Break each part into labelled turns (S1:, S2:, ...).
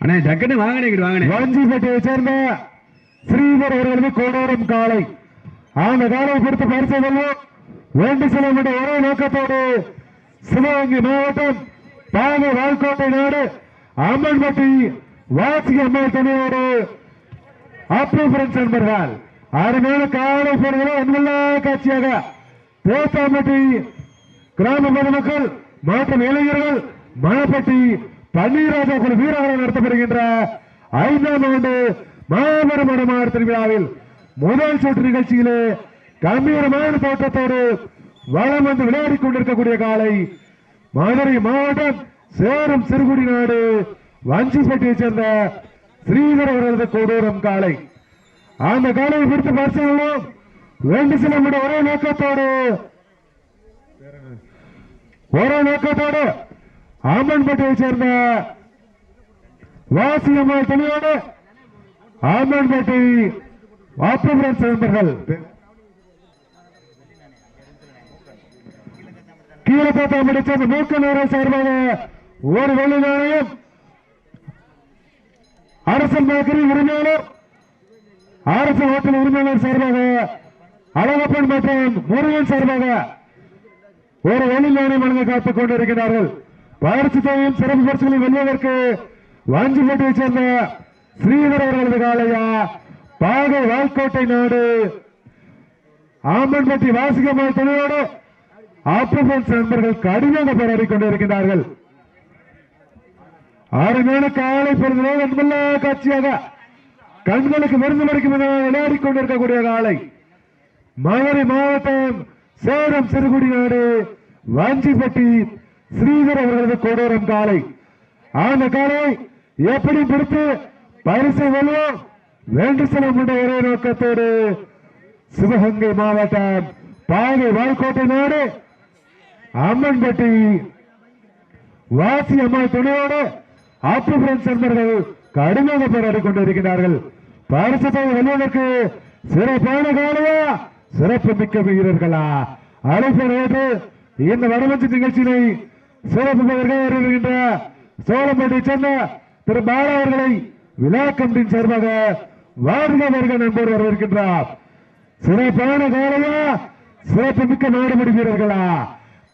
S1: அண்ணே டக்குன்னு வாங்கினே வாங்கினே வாங்கண்ணே
S2: வாஞ்சிப்பட்டியை சேர்ந்த ஸ்ரீதர் அவர்களது கோடோரம் காலை. அவங்க காலையை பொறுத்த பரிசு வெல்லும் வேண்டி செல்ல வேண்டிய ஒரே நோக்கத்தோடு சிவகங்கை மாவட்டம் பாதை வாழ்கோட்டை நாடு அம்மன்பட்டி வாசி அம்மாள் துணையோடு ஆப்ரேபரன்ஸ் என்பர்கள் அருமையான காலை பொருள்களை அன்புள்ள காட்சியாக தேத்தாம்பட்டி கிராம பொதுமக்கள் மற்றும் இளைஞர்கள் மணப்பட்டி பன்னீராஜா குழு வீரர்கள் நடத்தப்படுகின்ற ஐந்தாம் ஆண்டு மாபெரும் மடமாறு திருவிழாவில் முதல் சுற்று நிகழ்ச்சியிலே கம்பீரமான தோட்டத்தோடு வளம் வந்து விளையாடிக் கொண்டிருக்கக்கூடிய காலை மதுரை மாவட்டம் சேரும் சிறுகுடி நாடு வஞ்சிப்பட்டியை சேர்ந்த ஸ்ரீதர் அவர்களது கொடூரம் காலை. அந்த காலையை குறித்து பரிசீலனும் வேண்டு செல்ல முடிய ஒரே நோக்கத்தோடு ஒரே நோக்கத்தோடு ஆமன்பட்டியைச் சேர்ந்த வாசியம்மாள் துணையோடு ஆமன்பட்டி ஆப்பபுரம் சேர்ந்தவர்கள். கீழப்பாத்தாம்பட்டி சேர்ந்த மூக்கனூரை சார்பாக ஒரு வெள்ளி நாணயம். அரசன் பேக்கரி உரிமையாளர் அரசு ஹோட்டல் உரிமையாளர் சார்பாக அழகப்பன் மற்றும் முருகன் சார்பாக ஒரு வெள்ளி நாணயம் வழங்க காத்துக் கொண்டிருக்கிறார்கள். பயிற்சி தொகையும் சிறப்பு பரிசுகளை வெல்வதற்கு வாஞ்சிப்பட்டியைச் சேர்ந்த ஸ்ரீதர் அவர்களது காலையா பாகை வால்கோட்டை நாடு ஆம்பன்பட்டி வாசிகம்மாள் துணையோடு ஆப்ரபன்ஸ் நண்பர்கள் கடுமையாக போராடி கொண்டிருக்கிறார்கள் அருமையான காலை பொழுதுல அன்புள்ள காட்சியாக கண்களுக்கு மருந்து மறைக்கும் விதமாக விளையாடி கொண்டிருக்கக்கூடிய காலை மதுரை மாவட்டம் சேலம் சிறுகுடி நாடு வாஞ்சிப்பட்டி ஸ்ரீதர் அவர்களது கொடூரம் காலை. அந்த காலை எப்படி பிடித்து பரிசை வெல்வோம்? வேண்டு செல்ல முடிய ஒரே நோக்கத்தோடு சிவகங்கை மாவட்டம் பாதி வாய்க்கோட்டை நாடு அம்மன்பட்டி வாசி அம்மா துணையோடு ஆப்புபுரம் நண்பர்கள் கடுமையாக போராடி கொண்டிருக்கிறார்கள். பரிசத்தை வெல்வதற்கு சிறப்பான காலையா? சிறப்பு மிக்க வீரர்களா? அழைப்பு இந்த வடமஞ்சு நிகழ்ச்சியினை சிறப்பு வருகின்ற சோழம்பேட்டை சேர்ந்த திரு பாலா அவர்களை விழா கமிட்டியின் சார்பாக வாழ்க வருக நண்பர் வரவேற்கின்றார். சிறப்பான காலையா? சிறப்பு மிக்க நாடுபடி வீரர்களா?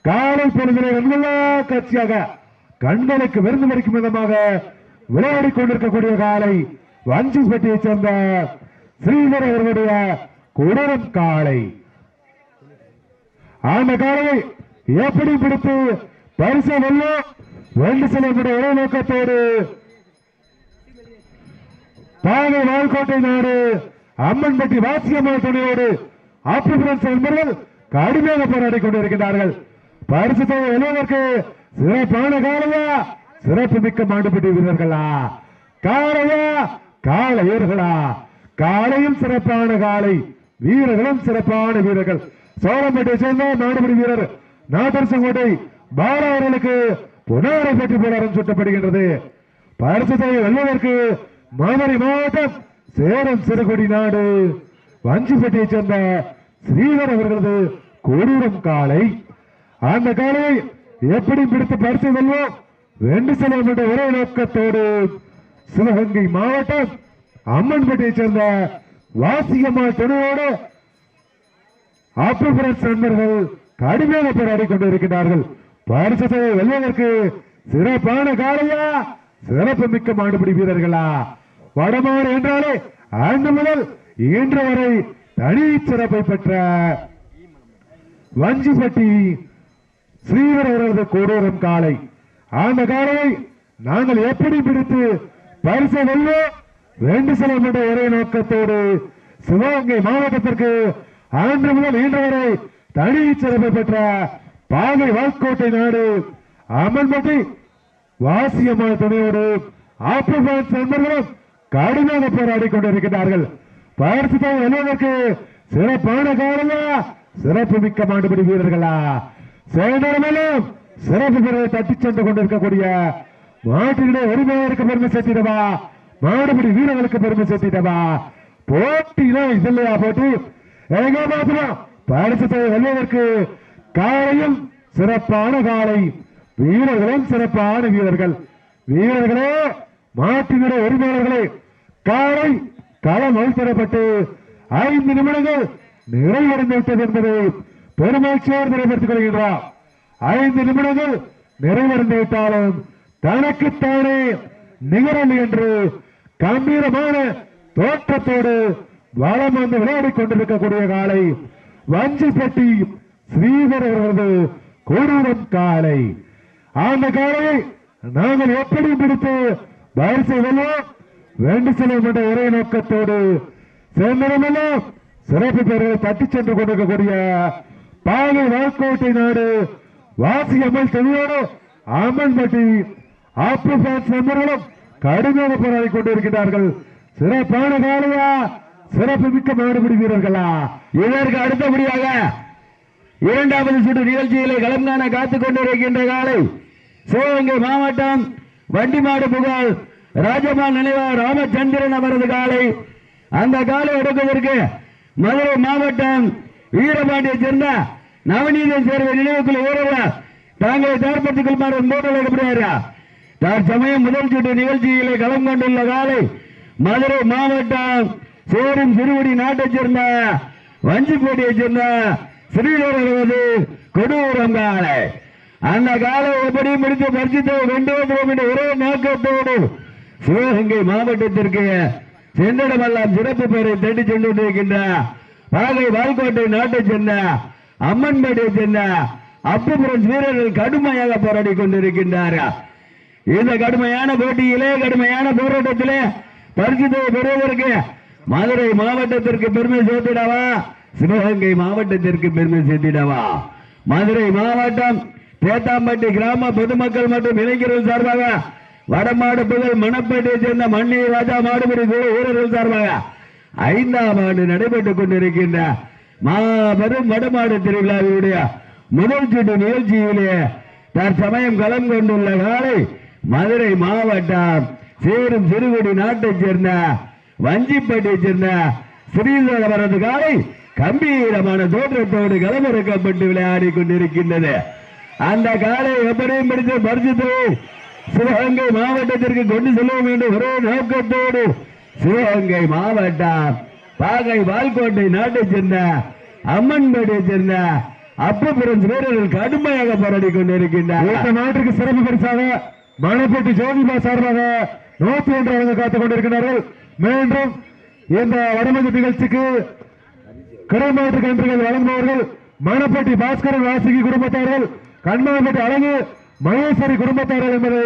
S2: காலை பொழுதிலே வெண்கொள்ளா காட்சியாக கண்களுக்கு விருந்து மறிக்கும் விதமாக விளையாடி கொண்டிருக்கக்கூடிய காலை வஞ்சிப்பட்டியை சேர்ந்த ஸ்ரீதர் அவர்களுடைய குடரம் காளை அந்த காலையை எப்படி பிடித்து பரிசு வெல்ல வேண்டு செல்லக்கூடிய இணை நோக்கத்தோடு பாதை வாழ்கோட்டை நாடு அம்மன்பட்டி வாசியம்மாள் துணையோடு ஆப்பிரிக்கன் நண்பர்கள் கடுமையாக போராடி கொண்டிருக்கிறார்கள் பரிசு தொகை எழுவதற்கு சிறப்பான காலையா சிறப்பு மிக்க மாண்டுபட்டி வீரர்களா காலையா காலையர்களா காளையும் சிறப்பான காளை வீரர்களும் சிறப்பான வீரர்கள். சோழம்பேட்டை சேர்ந்த மாடுபடி வீரர் நாட்டரசங்கோட்டை மாணவர்களுக்கு அவர்களுக்கு புனரை பற்றி போராடம் சுட்டப்படுகின்றது. பரிசு செய்ய வெல்வதற்கு மதுரை மாவட்டம் சேரம் சிறுகுடி நாடு. வஞ்சிப்பட்டியைச் சேர்ந்த ஸ்ரீதர் அவர்களது கொடூரம் காலை அந்த காலை எப்படி பிடித்து பரிசு செல்வோம் வேண்டு செல்வோம் என்ற ஒரே நோக்கத்தோடு சிவகங்கை மாவட்டம் அம்மன்பட்டியைச் சேர்ந்த வாசியம்மாள் துணையோடு ஆப்பிரபுரஸ் நண்பர்கள் கடுமையாக போராடி கொண்டிருக்கிறார்கள். பரிசத்தை வெல்வதற்கு சிறப்பான காலையா சிறப்பு மிக்க மாடுபிடி வீரர்களா? வடமாறு என்றாலே ஆண்டு முதல் இன்று வரை தனி சிறப்பை பெற்ற வஞ்சிப்பட்டி ஸ்ரீவர் அவர்களது கொடூரம் காலை அந்த காலையை நாங்கள் எப்படி பிடித்து பரிசை வெல்வோம்? வேண்டு செல்ல என்ற ஒரே நோக்கத்தோடு சிவகங்கை மாவட்டத்திற்கு ஆண்டு முதல் இன்று வரை தனி சிறப்பு பெற்ற பாகை வாஸ்கோட்டை நாடு அம்மன்பட்டி வாசியமான துணையோடு ஆப்பிரிக்கான் நண்பர்களும் கடுமையாக போராடி கொண்டிருக்கிறார்கள். பயிற்சி தொகை வெல்வதற்கு சிறப்பான காலையா? சிறப்பு மிக்க மாண்டுபடி வீரர்களா? சேனமெல்லாம் சிறப்பு பெறவை தட்டி சென்று கொண்டிருக்கக்கூடிய மாட்டினுடைய உரிமையாளருக்கு பெருமை சேர்த்திடவா? மாடுபடி வீரர்களுக்கு பெருமை சேர்த்திடவா? போட்டினா இது இல்லையா போட்டி? எங்க மாத்திரம் பரிசத்தை வெல்வதற்கு காலையும் சிறப்பான காலை. வீரர்களும் சிறப்பான வீரர்கள். வீரர்களே மாட்டினுடைய உரிமையாளர்களே காலை களம் அழுத்தப்பட்டு ஐந்து நிமிடங்கள் நிறைவடைந்து விட்டது என்பதை பெருமகிழ்ச்சியோடு நிறைவேற்றிக் கொள்கின்றார் ஐந்து நிமிடங்கள் நிறைவடைந்து விட்டாலும் தனக்குத்தானே நிகரம் என்று கம்பீரமான தோற்றத்தோடு வளம் வந்து விளையாடிக் கொண்டிருக்கக்கூடிய காலை வஞ்சிப்பட்டி ஸ்ரீதர் அவர்களது கொடூரம் காலை. அந்த காலை நாங்கள் எப்படி பிடித்து பயிற்சி வெல்வோம் வேண்டு செல்லும் என்ற ஒரே நோக்கத்தோடு சேர்ந்தனமெல்லாம் சிறப்பு பெயர்களை தட்டி சென்று கொண்டிருக்கக்கூடிய பாலை வாக்கோட்டை நாடு வாசி அம்மல் தெளிவோடு ஆமன்பட்டி ஆப்பு ஃபேன்ஸ் நண்பர்களும் கடுமையாக போராடி கொண்டிருக்கிறார்கள். சிறப்பான காலையா? சிறப்பு மிக்க மாறுபடி வீரர்களா?
S1: இதற்கு அடுத்தபடியாக இரண்டாவது சுற்று நிகழ்ச்சிகளை களம் காண காத்துக் கொண்டிருக்கின்ற காலை சிவகங்கை மாவட்டம் வண்டிமாடு புகழ் ராஜபால் நினைவார் ராமச்சந்திரன் அவரது காலை. அந்த காலை எடுப்பதற்கு மதுரை மாவட்டம் வீரபாண்டியை சேர்ந்த நவநீத சேர்வை நினைவுக்குள் ஊரவர் தாங்களை தயார்படுத்திக் கொள்ளுமாறு மூன்று அழைக்கப்படுகிறாரா தற்சமயம் முதல் சுற்று நிகழ்ச்சிகளை களம் கொண்டுள்ள காலை மதுரை மாவட்டம் சேரும் சிறுவடி நாட்டைச் சேர்ந்த வஞ்சிப்பேட்டையைச் சேர்ந்த ஸ்ரீதரது அவரது கொடூரம் அந்த காலம் எப்படி முடித்து பரிசுத்தை கொண்டு வந்துவோம் என்ற ஒரே நோக்கத்தோடு சிவகங்கை மாவட்டத்திற்கு சென்றிடமெல்லாம் சிறப்பு பெயரை தேடி சென்று கொண்டிருக்கின்ற பாகை வால்கோட்டை நாட்டை சேர்ந்த அம்மன்பேட்டையைச் சேர்ந்த அப்புபுரம் வீரர்கள் கடுமையாக போராடி கொண்டிருக்கின்றார்கள் இந்த கடுமையான போட்டியிலே கடுமையான போராட்டத்திலே பரிசுத்தை பெறுவதற்கு மதுரை மாவட்டத்திற்கு பெருமை சேர்த்திடவா? சிவகங்கை மாவட்டத்திற்கு பெருமை சேர்த்திடவா? மதுரை மாவட்டம் தேத்தாம்பட்டி கிராம பொதுமக்கள் மற்றும் இளைஞர்கள் சார்பாக. வடமாடு புகழ் மணப்பேட்டையை சேர்ந்த மண்ணி ராஜா மாடுபிடி குழு வீரர்கள் சார்பாக ஐந்தாம் ஆண்டு நடைபெற்றுக் கொண்டிருக்கின்ற மாபெரும் வடமாடு திருவிழாவினுடைய முதல் சுற்று நிகழ்ச்சியிலே தற்சமயம் களம் கொண்டுள்ள காலை மதுரை மாவட்டம் சேரும் சிறுகுடி நாட்டைச் சேர்ந்த வஞ்சிப்பட்டியைச் சேர்ந்த ஸ்ரீதரவரது காலை கம்பீரமான தோற்றத்தோடு களமிறக்கப்பட்டு விளையாடி கொண்டிருக்கின்றது. அந்த காலை எப்படியும் பிடித்து பரிசுத்து சிவகங்கை மாவட்டத்திற்கு கொண்டு செல்வோம் என்று ஒரே நோக்கத்தோடு சிவகங்கை மாவட்டம் பாகை வால்கோட்டை நாட்டைச் சேர்ந்த அம்மன்பேட்டையைச் சேர்ந்த அப்புபுரம் வீரர்கள் கடுமையாக போராடி கொண்டிருக்கின்றார்
S2: இந்த நாட்டுக்கு சிறப்பு பரிசாக மணப்பட்டி ஜோதிபா சார்பாக நூத்தி ஒன்று வழங்க காத்துக் கொண்டிருக்கிறார்கள். மீண்டும் இந்த வடமதி நிகழ்ச்சிக்கு கிடைமாட்டு கன்றுகள் வழங்குபவர்கள் மணப்பட்டி பாஸ்கரன் வாசுகி குடும்பத்தார்கள் கண்மாப்பட்டி அழகு மகேஸ்வரி குடும்பத்தார்கள் என்பதை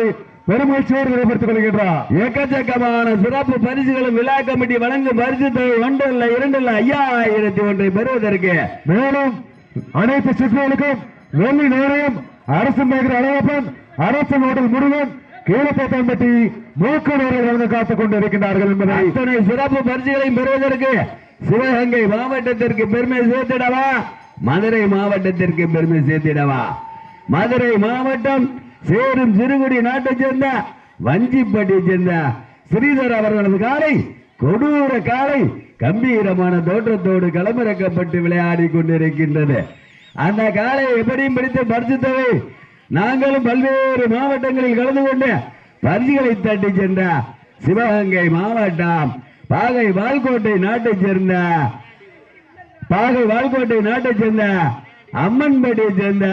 S2: பெருமகிழ்ச்சியோடு நிறைவேற்றிக் கொள்கின்றார்.
S1: எக்கச்சக்கமான சிறப்பு பரிசுகளும் விழா கமிட்டி வழங்கும் பரிசு தொகை ஒன்று இல்ல இரண்டு இல்ல ஐயாயிரத்தி ஒன்றை பெறுவதற்கு.
S2: மேலும் அனைத்து சிறுவர்களுக்கும் வெள்ளி நாணயம் அரசு மேகர் அழகப்பன் அரசு ஹோட்டல் முருகன் கீழப்பேட்டம்பட்டி மூக்கனூரில் வழங்க காத்துக் கொண்டிருக்கின்றார்கள் என்பதை
S1: அத்தனை சிறப்பு பரிசுகளையும் பெறுவதற்கு சிவகங்கை மாவட்டத்திற்கு பெருமை சேர்த்திடவா? மதுரை மாவட்டத்திற்கு பெருமை சேர்த்திடவா? மதுரை மாவட்டம் சேரும் சிறுகுடி நாட்டை சேர்ந்த வஞ்சிப்பட்டியை சேர்ந்த ஸ்ரீதர் அவர்களது காலை கொடூர காலை கம்பீரமான தோற்றத்தோடு களமிறக்கப்பட்டு விளையாடி கொண்டிருக்கின்றது. அந்த காலை எப்படியும் பிடித்து பரிசு நாங்களும் பல்வேறு மாவட்டங்களில் கலந்து கொண்டு பரிசுகளை தட்டி சென்ற சிவகங்கை மாவட்டம் பாகை வால்கோட்டை நாட்டைச் சேர்ந்த பாகை வால்கோட்டை நாட்டைச் சேர்ந்த அம்மன்பேட்டையைச் சேர்ந்த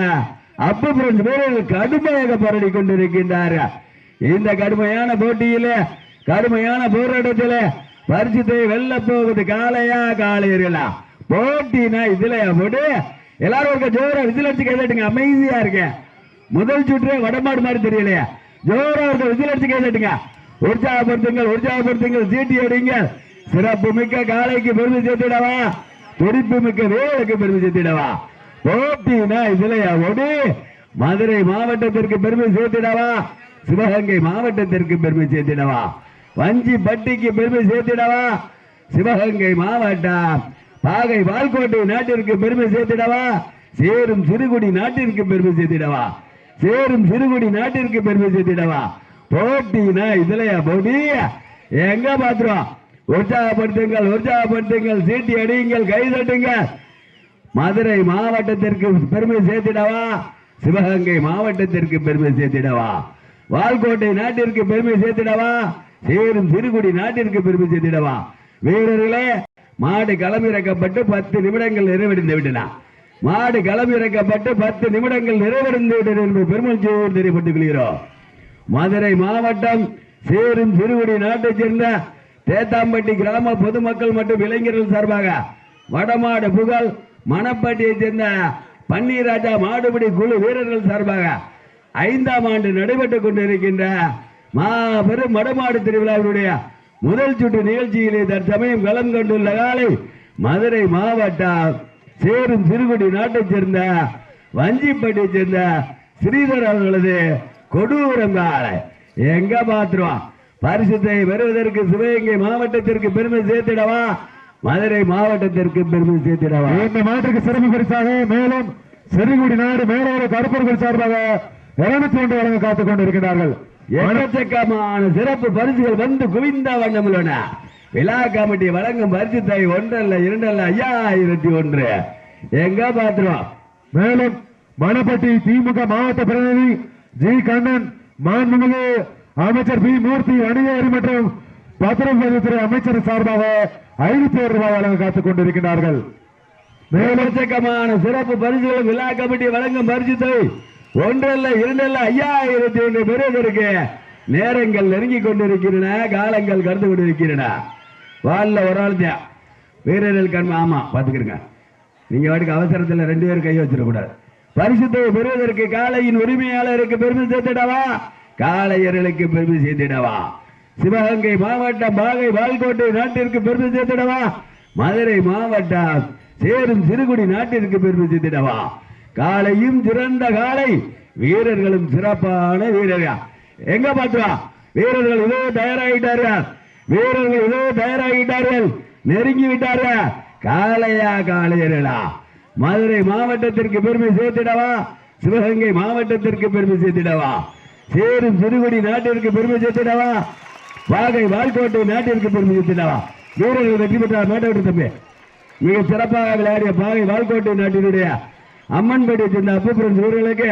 S1: அப்புபுரம் வீரர்கள் கடுமையாக போராடி கொண்டிருக்கின்றார். இந்த கடுமையான போட்டியிலே கடுமையான போராட்டத்திலே பரிசுத்தை வெல்ல போகுது காளையா காளையர்களா? போட்டினா இதுல போட்டு எல்லாரும் இருக்க ஜோரா விசில் அடிச்சு கேட்டுங்க அமைதியா இருக்க முதல் சுற்று வடமாடு மாதிரி தெரியலையா. ஜோரா இருக்க விசில் அடிச்சு கேட்டுங்க உற்சாகப்படுத்துங்கள் உற்சாகப்படுத்துங்கள் சீட்டி அடிங்க. சிறப்பு மிக்க காளைக்கு பெருமை சேர்த்திடவா? துடிப்பு மிக்க வேலுக்கு பெருமை சேர்த்திடவா? போட்டினா இதுலயா? ஓடி மதுரை மாவட்டத்திற்கு பெருமை சேர்த்திடவா? சிவகங்கை மாவட்டத்திற்கு பெருமை சேர்த்திடவா? வஞ்சி பட்டிக்கு பெருமை சேர்த்திடவா? சிவகங்கை மாவட்டம். பாகை வால்கோட்டை நாட்டிற்கு பெருமை சேர்த்திடவா? சேரும் சிறுகுடி நாட்டிற்கு பெருமை சேர்த்திடவா? சேரும் சிறுகுடி நாட்டிற்கு பெருமை சேர்த்திடவா? போட்டினா இதுலயா போட்டி? எங்க பாத்துறோம் உற்சாகப்படுத்துங்கள் உற்சாகப்படுத்துங்கள் சீட்டி அடியுங்கள் கை தட்டுங்க மதுரை மாவட்டத்திற்கு பெருமை சேர்த்திடவா? சிவகங்கை மாவட்டத்திற்கு பெருமை சேர்த்திடவா? வால்கோட்டை நாட்டிற்கு பெருமை சேர்த்திடவா? சேரும் சிறுகுடி நாட்டிற்கு பெருமை சேர்த்திடவா? வீரர்களே மாடு களமிறக்கப்பட்டு பத்து நிமிடங்கள் நிறைவடைந்து விட்டன. மாடு களமிறக்கப்பட்டு பத்து நிமிடங்கள் நிறைவடைந்து விட்டன என்று பெருமகிழ்ச்சியோடு தெரியப்பட்டுக் கொள்கிறோம். மதுரை மாவட்டம் சேரும் சிறுகுடி நாட்டைச் சேர்ந்த தேத்தாம்பட்டி கிராம பொதுமக்கள் மற்றும் இளைஞர்கள் சார்பாக வடமாடு புகழ் மணப்பட்டியைச் சேர்ந்த பன்னீராஜா மாடுபிடி குழு வீரர்கள் சார்பாக ஐந்தாம் ஆண்டு நடைபெற்றுக் கொண்டிருக்கின்ற மாபெரும் மடமாடு திருவிழாவினுடைய முதல் சுற்று நிகழ்ச்சியிலே தற்சமயம் களம் கண்டுள்ள காலை மதுரை மாவட்டம் சேரும் சிறுகுடி நாட்டைச் சேர்ந்த வஞ்சிப்பட்டியைச் சேர்ந்த ஸ்ரீதர் அவர்களது கொடூரம் காலை எங்க பாத்துருவான் பரிசுத்தை பெறுவதற்கு சிவகங்கை மாவட்டத்திற்கு பெருமை சேர்த்திடவா? மதுரை மாவட்டத்திற்கு பெருமை சேர்த்திடவா?
S2: இந்த மாட்டுக்கு சிறப்பு பரிசாக மேலும் செருகுடி நாடு மேலோட கருப்பர்கள் சார்பாக இருநூத்தி ஒன்று வழங்க காத்துக் கொண்டிருக்கிறார்கள்.
S1: எக்கச்சக்கமான சிறப்பு பரிசுகள் வந்து குவிந்த வண்ணம் உள்ளன. விழா கமிட்டி வழங்கும் பரிசு தொகை ஒன்றல்ல இரண்டல்ல ஐயாயிரத்தி ஒன்று. எங்க பாத்துருவோம்
S2: மேலும் மணப்பட்டி திமுக மாவட்ட பிரதிநிதி ஜி கண்ணன் மாண்புமிகு அமைச்சர் பி. மூர்த்தி வணிகவரி மற்றும் பத்திரப்பதிவுத்துறை அமைச்சர் சார்பாக ஐநூத்தி ஒரு ரூபாய் வழங்க காத்துக் கொண்டிருக்கிறார்கள். மேலும்
S1: சிறப்பு பரிசுகள் விழா கமிட்டி வழங்கும் பரிசு தொகை ஒன்றல்ல இரண்டல்ல ஐயாயிரத்தி ஒன்று பெறுவதற்கு நேரங்கள் நெருங்கி கொண்டிருக்கிறன காலங்கள் கடந்து கொண்டிருக்கிறன வால்ல ஒரு ஆள் தான் வீரர்கள் கண்மை ஆமா பாத்துக்கிறங்க நீங்க வாட்டுக்கு அவசரத்துல ரெண்டு பேரும் கை வச்சிடக்கூடாது. பரிசுத்தை பெறுவதற்கு காளையின் உரிமையாளருக்கு பெருமை சேர்த்திடவா? காளையர்களுக்கு பெருமை சேர்த்திடவா? சிவகங்கை மாவட்டம் பாகை வால்கோட்டை நாட்டிற்கு பெருமை சேர்த்திடவா? மதுரை மாவட்டம் சேரும் சிறுகுடி நாட்டிற்கு பெருமை சேர்த்திடவா? காளையும் சிறந்த காளை வீரர்களும் சிறப்பான வீரர்கள். எங்க பாத்துவா வீரர்கள் இதோ தயாராகிட்டார்கள். வீரர்கள் இதோ தயாராகிட்டார்கள். நெருங்கி விட்டார்கள் காளையா காளையர்களா? மதுரை மாவட்டத்திற்கு பெருமை சேர்த்திடவா? சிவகங்கை மாவட்டத்திற்கு பெருமை சேர்த்திடவா? சேரும் சிறுகுடி நாட்டிற்கு பெருமை சேர்த்திடவா? வாகை வால்கோட்டை நாட்டிற்கு பெருமை சேர்த்திடவா? வீரர்கள் வெற்றி பெற்றார் மேட்டோடு தம்பி. மிக சிறப்பாக விளையாடிய பாகை வால்கோட்டை நாட்டினுடைய அம்மன்பேட்டை சேர்ந்த அப்புப்புறம் வீரர்களுக்கு